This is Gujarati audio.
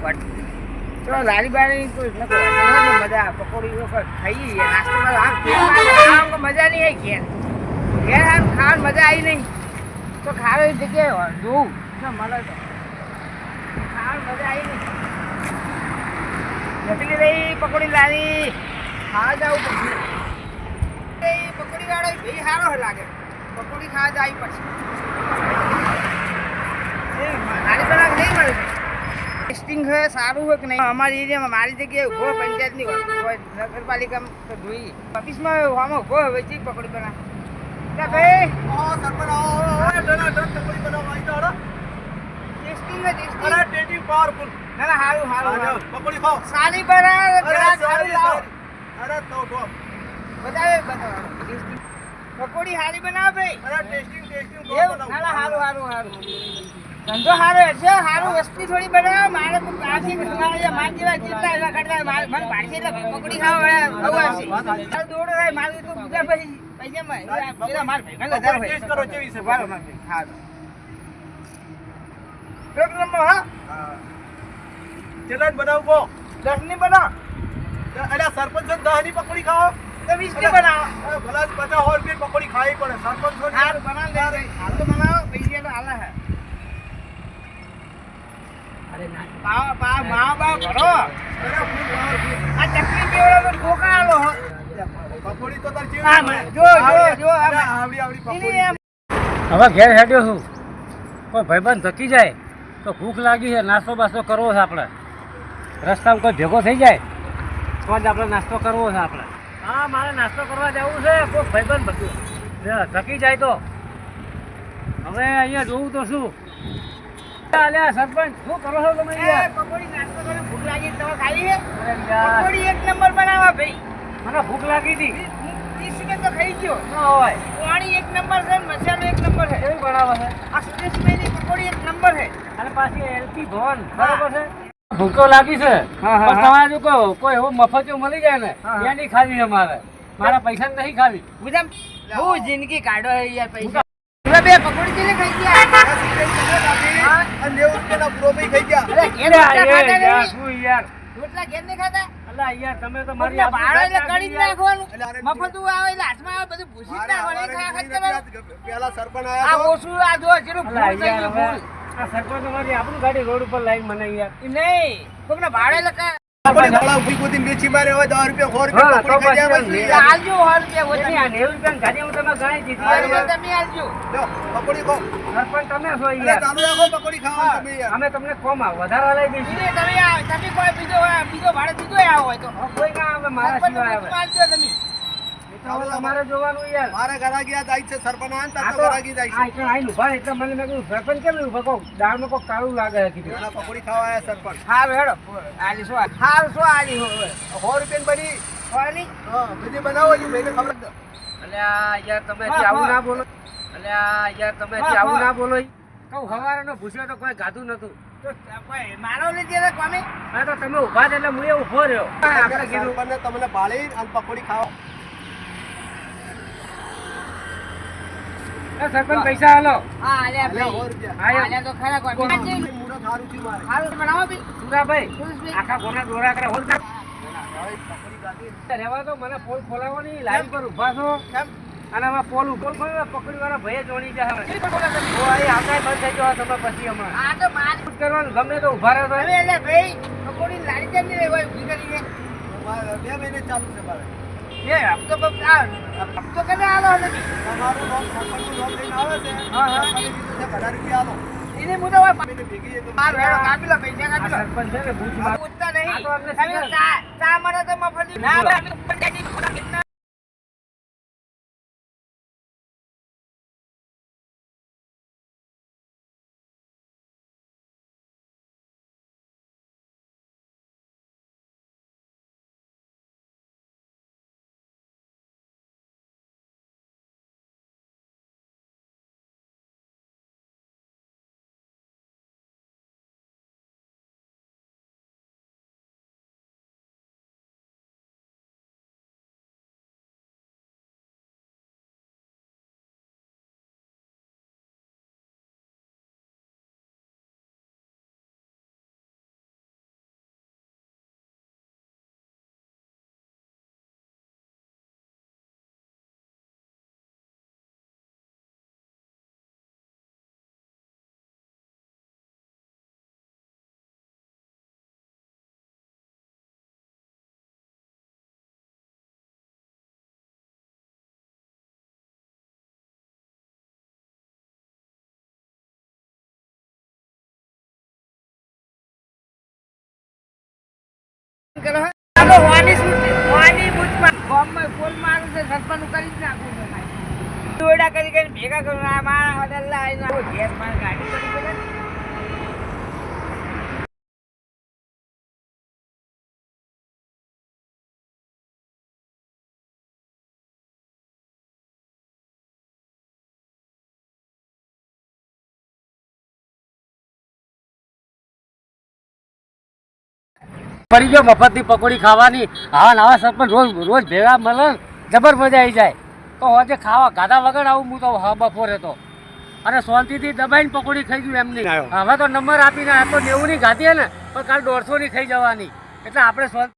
તો લારી બારી મજા પકોડી ખાઈ નાસ્તો મજા નહીં આવી ઘેર. ખાવાની મજા આવી નહીં. તો ખાવાની જગ્યાએ. જોવું મળે ખાવાની મજા આવી નહીં. જતી રહી પકોડી લાવી ખાવા જવું પછી. પકોડી વાળો. સારો લાગે. પકોડી ખાવા જાય પછી. લારી બનાવ નહીં મળે. ટેસ્ટિંગ છે સારું હોય કે નહીં? અમારી એરિયામાં મારી જગ્યાએ ઊભો પંચાયતની નગરપાલિકામાં તો જોઈએ. ઓફિસમાં આમાં ઊભો હોય ચી પકોડી બનાવ. એટલે ભાઈ. ટેસ્ટિંગ છે ટેસ્ટિંગ ના ના સારું સારું સારું બનાવ ગ્રાહક સારું લાવો. બતાવે બતાવે પકોડી સારી બનાવ ભાઈ. ટેસ્ટિંગ ટેસ્ટિંગ સારું સારું સારું ધંધો સારો એટલે સારું વસ્તી થોડી બનાવો મારે મારે માર જેવા જેટલા એવા કરતા મને પાડશે એટલે પકોડી ખાવ હવે છે દોડો થાય માલ તો બીજા પછી પૈસા માં પેલા માર ભાઈ હોય કરો, કેવી છે? વાળો માર ભાઈ હા એક નંબર હા? દસની પકડી પકોડી ખાઓ. તો વીસની બનાવો ભલા જ પચાસ સો રૂપિયા પકોડી ખાવી પડે સરપંચ છો ને. સારું બનાવ દે હાલ તો બનાવો પૈસા તો હાલે હે અરે ના પાવ પાવ માવ બાવ ભરો અરે, ફૂલ વાર, ફૂલ. આ ચકલી બેવડો તો ઠોકા આલો હો પકોડી તો તાર કેવી હા, મળે? જો, જો, જો, અરે, આમાં. આવડી આવડી એની પકોડી એમ હવે ઘેર હેડ્યો છું. કોઈ ભાઈબંધ થકી જાય તો ભૂખ લાગી છે નાસ્તો બાસ્તો કરવો છે આપણે. રસ્તામાં કોઈ ભેગો થઈ જાય તો જ આપણે નાસ્તો કરવો છે આપણે. હા મારે નાસ્તો કરવા જવું છે કોઈ ભાઈબંધ બધું થકી જાય તો. હવે અહીંયા જોવું તો શું? અલ્યા સરપંચ શું કરો છો તમે પકોડી નાસ્તો કરીને ભૂખ લાગી તમે છે? પકોડી એક નંબર બનાવા ભાઈ. મને ભૂખ લાગી હતી. ત્રીસ તો ખાઈ ગયો. ના હોય. પાણી એક નંબર છે મસાલો એક નંબર છે. એવું બનાવે છે. આ સુરેશભાઈની પકોડી એક નંબર છે. અને પાછી એલપી ભવન. બરાબર છે? ભૂખો લાગી છે. હા, હા, પણ તમારે જો કહો કોઈ એવો મફત મળી જાય ને ત્યાં નહીં ખાવી અમારે. મારા પૈસા નહીં ખાવી. બધા બહુ જિંદગી કાઢો હે યાર પૈસા. બે પકોડી કેટલે ખાઈ ગયા? હા? અને રૂપિયાના ખાઈ ગયા. અરે યાર, રોટલા ખાતા યાર, શું યાર. રોટલા ખાતા અલા યાર તમે તો મારી ભાડો એટલે. નાખવાનું. મફતું આવે એટલે હાથમાં આવે બધું ભૂસી નાખવાનું. પેલા સરપંચ આ આયા ઓછું આ જો જેનું ભૂલ થઈ ગયું ભૂલ. આ સરપંચ તમારી આપણું ગાડી રોડ ઉપર લાવી મને યાર નહીં કોકના ભાડે એટલે અમે તમને કોમ વધારા લઈ દઈશું. તમે આ- કોઈ બીજો બીજો ભાડે બીજો આવ્યો હોય તો. કોઈ ના મારા સિવાય આવે આલજો તમે. એ તો હવે તમારે જોવાનું યાર. મારે ગરાગી આ જાય છે સરપંચ આયા ને તો તો ગરાગી જાય છે. એકણ આઈને ઊભા એટલે મને મેં કીધું સરપંચ કેમ ઊભા? કહું દાળમાં કોક કાળું લાગે કીધું. એના પકોડી ખાવા આયા સરપંચ. હારું હેડો. આલી શું આલી? શું આલી હોય? સો બની. આલી? હા બીજી બનાવો છું ભાઈને ખબર જ અલ્યા યાર તમે આવું ના બોલો. અલ્યા યાર તમે આવું ના બોલો કહું હવારનો ભૂસ્યો તો કોઈ ગાધું નતું તો કોઈ મારો લીધે એટલે હા તો તમે ઊભા એટલે હું એ ઊભો રહ્યો. આપણે કીધું. તમને બાળી અને પકોડી ખાવા. સરપંચ પૈસા હાલો હા, આલ્યા. તો ખરા. સુરાભાઈ. આખા ગોના દોરા કરે હોલ. રહેવા તો મને પોલ ખોલાવવાની લાઈન પર ઊભા છો કેમ? અને આમાં પોલ ઉપર પકડી વાળા ભાઈ જોડી જાય? આવતા બંધ થઈ જવા તમે પછી હમણાં આ તો મારી કરવાનું ગમે તો ઊભા રહો હવે એટલે ભાઈ પકોડી લાઈન કેમ નહીં હોય ઊભી કરીને? બે મહિને ચાલુ છે મારે એ હપ્તો બપ- આ હપ્તો કદાચ આલો નથી? પૈસા કાપી લો. સરપંચ છે ને ભૂજમાં પૂછતા નહીં. કરો. ચાલો વાની શું વાની કરી કરી ભેગા કરું મારા હોટલ આવો, ઘેર મારી ગાડી ને. પડી ગયો મફતની પકોડી ખાવાની. આવા નવા સરપંચ રોજ રોજ ભેગા મળે. જબર મજા આવી જાય. તો હોજે ખાવા ગાધા વગર આવું હું તો હા બપોરે તો. અને શાંતિથી દબાઈને પકોડી ખાઈ ગયું એમની. હવે તો નંબર આપીને આ તો નેવુંની ગાધી હે ને પણ કાલ દોઢસોની ખાઈ જવાની. એટલે આપણે